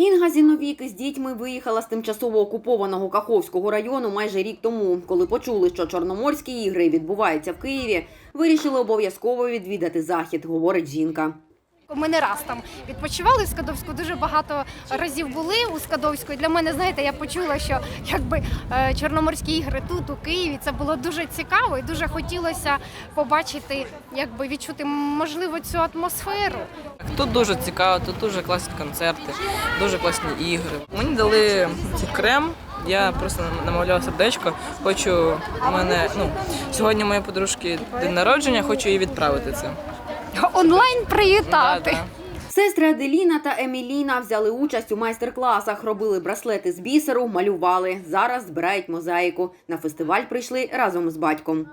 Інга Зіновік з дітьми виїхала з тимчасово окупованого Каховського району майже рік тому. Коли почули, що Чорноморські ігри відбуваються в Києві, вирішили обов'язково відвідати захід, говорить жінка. Ми не раз там відпочивали в Скадовську, дуже багато разів були у Скадовську. І для мене, знаєте, я почула, що якби е, Чорноморські ігри тут, у Києві, це було дуже цікаво і дуже хотілося побачити, якби відчути можливо цю атмосферу. Тут дуже цікаво, тут дуже класні концерти, дуже класні ігри. Мені дали крем. Я просто намовляла сердечко. Хочу мене ну сьогодні моєї подружки день народження, хочу їй відправити це. Онлайн привітати. Сестри Аделіна та Еміліна взяли участь у майстер-класах, робили браслети з бісеру, малювали. Зараз збирають мозаїку. На фестиваль прийшли разом з батьком.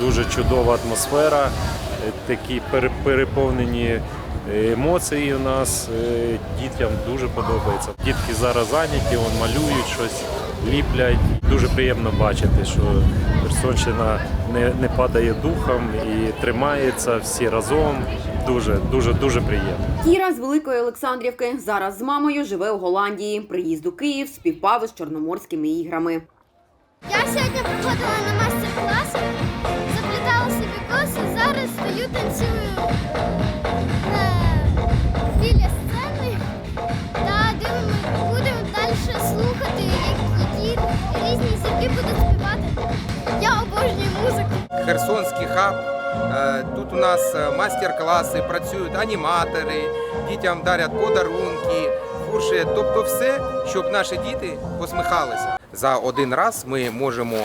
Дуже чудова атмосфера, е, такі пере- переповнені емоції у нас. е, Дітям дуже подобається. Дітки зараз зайняті, вон малюють щось, ліплять. Дуже приємно бачити, що Херсонщина не, не падає духом і тримається всі разом. Дуже, дуже, дуже приємно. Кіра з Великої Олександрівки зараз з мамою живе у Голландії. Приїзд у Київ співпав із Чорноморськими іграми. Я сьогодні приходила на майстер-класи, заплітала собі коси, зараз стою, танцюю Херсонський хаб. Е, Тут у нас е, майстер-класи, працюють аніматори, дітям дарять подарунки, курси, тобто все, щоб наші діти посміхалися. За один раз ми можемо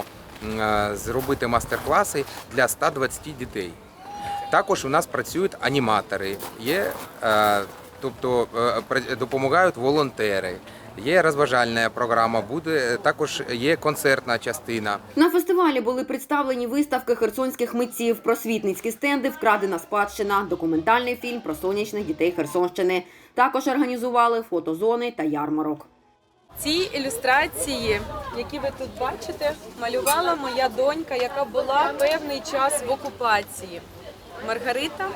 е, зробити майстер-класи для 120 дітей. Також у нас працюють аніматори, є, тобто допомагають волонтери. Є розважальна програма, буде також є концертна частина. На фестивалі були представлені виставки херсонських митців, просвітницькі стенди, вкрадена спадщина, документальний фільм про сонячних дітей Херсонщини. Також організували фотозони та ярмарок. Ці ілюстрації, які ви тут бачите, малювала моя донька, яка була певний час в окупації. Маргарита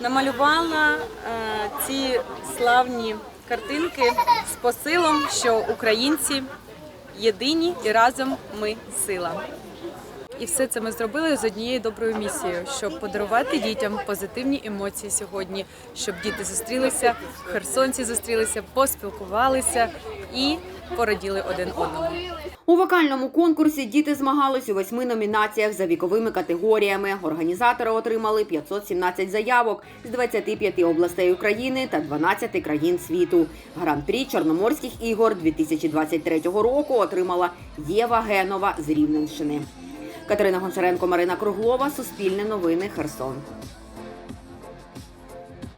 намалювала е, ці славні картинки з посилом, що українці єдині і разом ми сила. І все це ми зробили з однією доброю місією, щоб подарувати дітям позитивні емоції сьогодні, щоб діти зустрілися, херсонці зустрілися, поспілкувалися і пораділи один одному. У вокальному конкурсі діти змагались у восьми номінаціях за віковими категоріями. Організатори отримали 517 заявок з 25 областей України та 12 країн світу. Гран-прі Чорноморських ігор 2023 року отримала Єва Генова з Рівненщини. Катерина Гончаренко, Марина Круглова, Суспільне новини, Херсон.